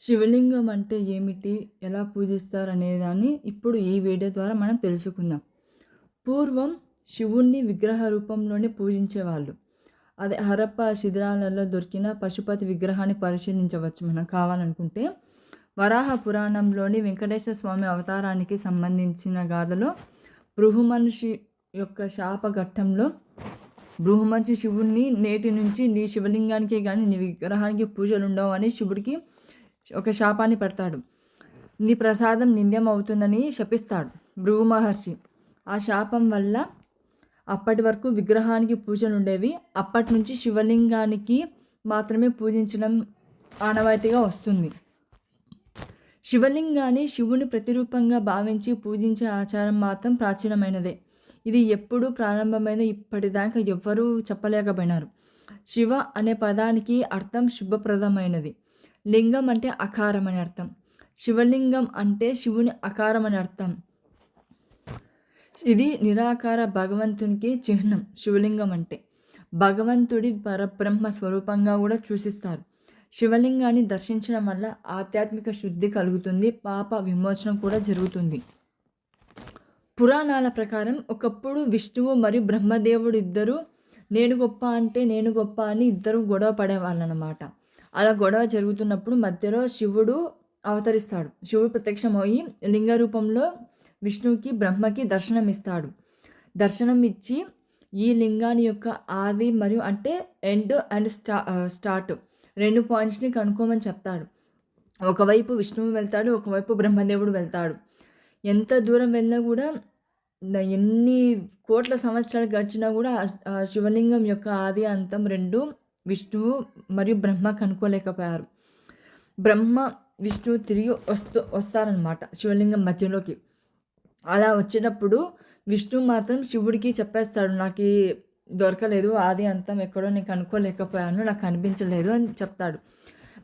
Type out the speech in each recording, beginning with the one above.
శివలింగం అంటే ఏమిటి? ఎలా పూజిస్తారు అనేదాన్ని ఇప్పుడు ఈ వీడియో ద్వారా మనం తెలుసుకుందాం. పూర్వం శివుణ్ణి విగ్రహ రూపంలోనే పూజించేవాళ్ళు. అదే హరప్ప శిథిరాలలో దొరికిన పశుపతి విగ్రహాన్ని పరిశీలించవచ్చు మనం కావాలనుకుంటే. వరాహ పురాణంలోని వెంకటేశ్వర స్వామి అవతారానికి సంబంధించిన గాథలో బృహమనిషి యొక్క శాప ఘట్టంలో బృహమనిషి శివుణ్ణి నేటి నుంచి నీ శివలింగానికే కానీ నీ విగ్రహానికి పూజలు ఉండవు అని శివుడికి ఒక శాపాన్ని పెడతాడు. నీ ప్రసాదం నింద్యం అవుతుందని శపిస్తాడు భృగు మహర్షి. ఆ శాపం వల్ల అప్పటి వరకు విగ్రహానికి అప్పటి నుంచి శివలింగానికి మాత్రమే పూజించడం ఆనవాయితీగా వస్తుంది. శివలింగాన్ని శివుని ప్రతిరూపంగా భావించి పూజించే ఆచారం మాత్రం ప్రాచీనమైనదే. ఇది ఎప్పుడు ప్రారంభమైన ఇప్పటిదాకా ఎవ్వరూ చెప్పలేకపోయినారు. శివ అనే పదానికి అర్థం శుభప్రదమైనది. లింగం అంటే అకారం అని అర్థం. శివలింగం అంటే శివుని అకారం అని అర్థం. ఇది నిరాకార భగవంతునికి చిహ్నం శివలింగం అంటే. భగవంతుడి పరబ్రహ్మ స్వరూపంగా కూడా చూసిస్తారు శివలింగాన్ని దర్శించడం వల్ల ఆధ్యాత్మిక శుద్ధి కలుగుతుంది. పాప విమోచనం కూడా జరుగుతుంది. పురాణాల ప్రకారం ఒకప్పుడు విష్ణువు మరియు బ్రహ్మదేవుడు ఇద్దరు నేను గొప్ప అంటే నేను గొప్ప అని ఇద్దరూ గొడవ పడేవాళ్ళనమాట. అలా గొడవ జరుగుతున్నప్పుడు మధ్యలో శివుడు అవతరిస్తాడు. శివుడు ప్రత్యక్షమయ్యి లింగ రూపంలో విష్ణువుకి, బ్రహ్మకి దర్శనమిస్తాడు. దర్శనం ఇచ్చి ఈ లింగాన్ని యొక్క ఆది మరియు అంటే ఎండ్ అండ్ స్టా స్టార్ట్ రెండు పాయింట్స్‌ని కనుక్కోమని చెప్తాడు. ఒకవైపు విష్ణువు వెళ్తాడు. ఒకవైపు బ్రహ్మదేవుడు వెళ్తాడు. ఎంత దూరం వెళ్ళినా కూడా ఎన్ని కోట్ల సంవత్సరాలు గడిచినా కూడా శివలింగం యొక్క ఆది, అంతం రెండు విష్ణువు మరియు బ్రహ్మ కనుక్కోలేకపోయారు. బ్రహ్మ, విష్ణువు తిరిగి వస్తూ వస్తారనమాట శివలింగం మధ్యలోకి. అలా వచ్చినప్పుడు విష్ణువు మాత్రం శివుడికి చెప్పేస్తాడు. నాకు దొరకలేదు. ఆది, అంతం ఎక్కడో నేను కనుక్కోలేకపోయాను. నాకు కనిపించలేదు అని చెప్తాడు.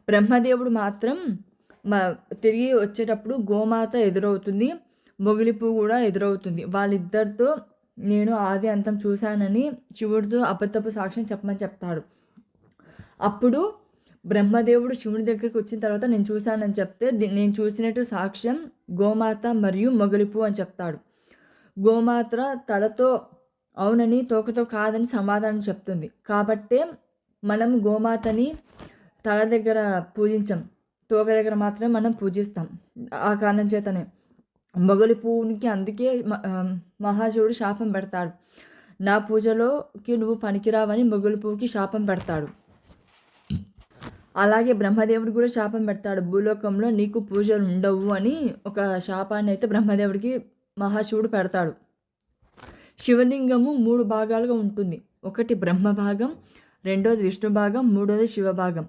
బ్రహ్మదేవుడు మాత్రం మా తిరిగి వచ్చేటప్పుడు గోమాత ఎదురవుతుంది. మొగిలిపు కూడా ఎదురవుతుంది. వాళ్ళిద్దరితో నేను ఆది, అంతం చూశానని శివుడితో అబద్ధపు సాక్ష్యం చెప్పమని చెప్తాడు. అప్పుడు బ్రహ్మదేవుడు శివుని దగ్గరికి వచ్చిన తర్వాత నేను చూశానని చెప్తే నేను చూసినట్టు సాక్ష్యం గోమాత మరియు మొగలిపు అని చెప్తాడు. గోమాత తలతో అవునని, తోకతో కాదని సమాధానం చెప్తుంది. కాబట్టే మనం గోమాతని తల దగ్గర పూజించం. తోక దగ్గర మాత్రమే మనం పూజిస్తాం. ఆ కారణం చేతనే. మొగలి పువ్వునికి అందుకే మ మహాశివుడు శాపం పెడతాడు. నా పూజలోకి నువ్వు పనికిరావని మొగలి పువ్వుకి శాపం పెడతాడు. అలాగే బ్రహ్మదేవుడు కూడా శాపం పెడతాడు. భూలోకంలో నీకు పూజలు ఉండవు అని ఒక శాపాన్ని అయితే బ్రహ్మదేవుడికి మహాశివుడు పెడతాడు. శివలింగము మూడు భాగాలుగా ఉంటుంది. ఒకటి బ్రహ్మ భాగం, రెండోది విష్ణు భాగం, మూడోది శివ భాగం.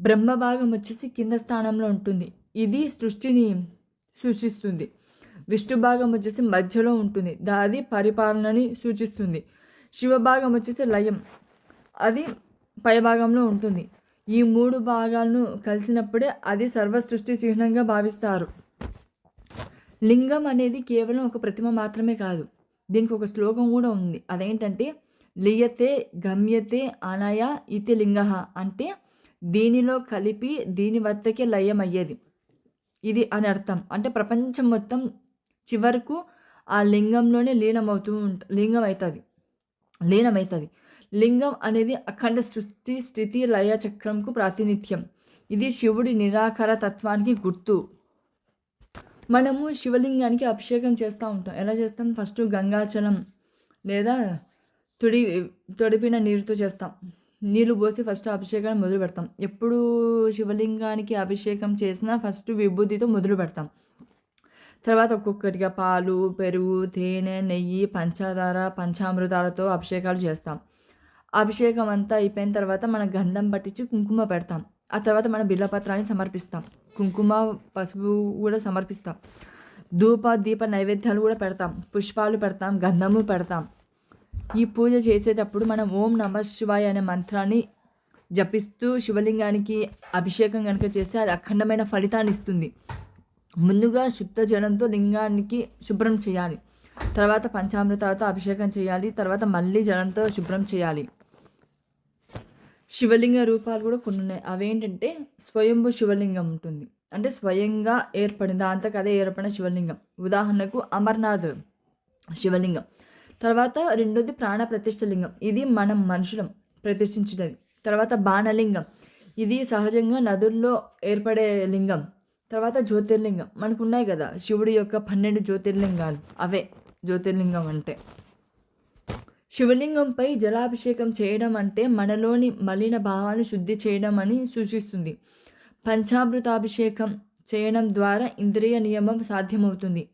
బ్రహ్మ భాగం వచ్చేసి కింద స్థానంలో ఉంటుంది. ఇది సృష్టిని సూచిస్తుంది. విష్ణు భాగం వచ్చేసి మధ్యలో ఉంటుంది. అది పరిపాలనని సూచిస్తుంది. శివభాగం వచ్చేసి లయం. అది పైభాగంలో ఉంటుంది. ఈ మూడు భాగాలను కలిసినప్పుడే అది సర్వ సృష్టి చిహ్నంగా భావిస్తారు. లింగం అనేది కేవలం ఒక ప్రతిమ మాత్రమే కాదు. దీనికి ఒక శ్లోకం కూడా ఉంది. అదేంటంటే లీయతే గమ్యతే అనయ ఇతి లింగ అంటే దీనిలో కలిపి దీని వద్దకే లయమయ్యేది. ఇది అని అర్థం. అంటే ప్రపంచం మొత్తం చివరకు ఆ లింగంలోనే లీనమవుతూ ఉంట లింగం అవుతుంది లీనమవుతుంది లింగం అనేది అఖండ సృష్టి, స్థితి, లయ చక్రంకు ప్రాతినిధ్యం. ఇది శివుడి నిరాకార తత్వానికి గుర్తు. మనము శివలింగానికి అభిషేకం చేస్తూ ఉంటాం. ఎలా చేస్తాం? ఫస్ట్ గంగాచలం లేదా తుడి తొడిపిన నీరుతో చేస్తాం. నీళ్ళు పోసి ఫస్ట్ అభిషేకాన్ని మొదలు పెడతాం. ఎప్పుడు శివలింగానికి అభిషేకం చేసినా ఫస్ట్ విభూతితో మొదలు పెడతాం. తర్వాత ఒక్కొక్కటిగా పాలు, పెరుగు, తేనె, నెయ్యి, పంచదార, పంచామృతాలతో అభిషేకాలు చేస్తాం. అభిషేకం అంతా అయిపోయిన తర్వాత మనం గంధం పట్టించి కుంకుమ పెడతాం. ఆ తర్వాత మనం బిల్లపత్రాన్ని సమర్పిస్తాం. కుంకుమ, పసుపు కూడా సమర్పిస్తాం. ధూప, దీప నైవేద్యాలు కూడా పెడతాం. పుష్పాలు పెడతాం. గంధము పెడతాం. ఈ పూజ చేసేటప్పుడు మనం ఓం నమ శివాయ అనే మంత్రాన్ని జపిస్తూ శివలింగానికి అభిషేకం కనుక చేస్తే అది అఖండమైన ఫలితాన్ని ఇస్తుంది. ముందుగా శుద్ధ జలంతో లింగానికి శుభ్రం చేయాలి. తర్వాత పంచామృతాలతో అభిషేకం చేయాలి. తర్వాత మళ్ళీ జలంతో శుభ్రం చేయాలి. శివలింగ రూపాలు కూడా కొన్ని ఉన్నాయి. అవేంటంటే స్వయంభూ శివలింగం ఉంటుంది. అంటే స్వయంగా ఏర్పడింది దాంతో అదే ఏర్పడిన శివలింగం. ఉదాహరణకు అమర్నాథ్ శివలింగం. తర్వాత రెండోది ప్రాణ ప్రతిష్టలింగం ఇది మనం మనుషులం ప్రతిష్ఠించినది. తర్వాత బాణలింగం. ఇది సహజంగా నదుల్లో ఏర్పడే లింగం. తర్వాత జ్యోతిర్లింగం. మనకు ఉన్నాయి కదా శివుడి యొక్క పన్నెండు జ్యోతిర్లింగాలు. అవే జ్యోతిర్లింగం అంటే. శివలింగంపై జలాభిషేకం చేయడం అంటే మనలోని మలిన భావాన్ని శుద్ధి చేయడం అని సూచిస్తుంది. పంచామృతాభిషేకం చేయడం ద్వారా ఇంద్రియ నియమం సాధ్యమవుతుంది.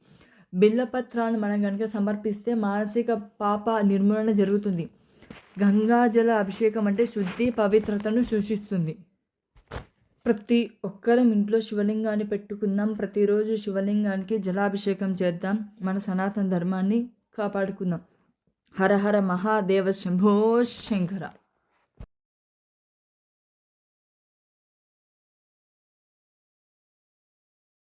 బిల్లపత్రాలను మనం కనుక సమర్పిస్తే మానసిక పాప నిర్మూలన జరుగుతుంది. గంగాజల అభిషేకం అంటే శుద్ధి పవిత్రతను సూచిస్తుంది. ప్రతి ఒక్కరం ఇంట్లో శివలింగాన్ని పెట్టుకుందాం. ప్రతిరోజు శివలింగానికి జలాభిషేకం చేద్దాం. మన సనాతన ధర్మాన్ని కాపాడుకుందాం. హర హర మహాదేవ శంభో శంకర.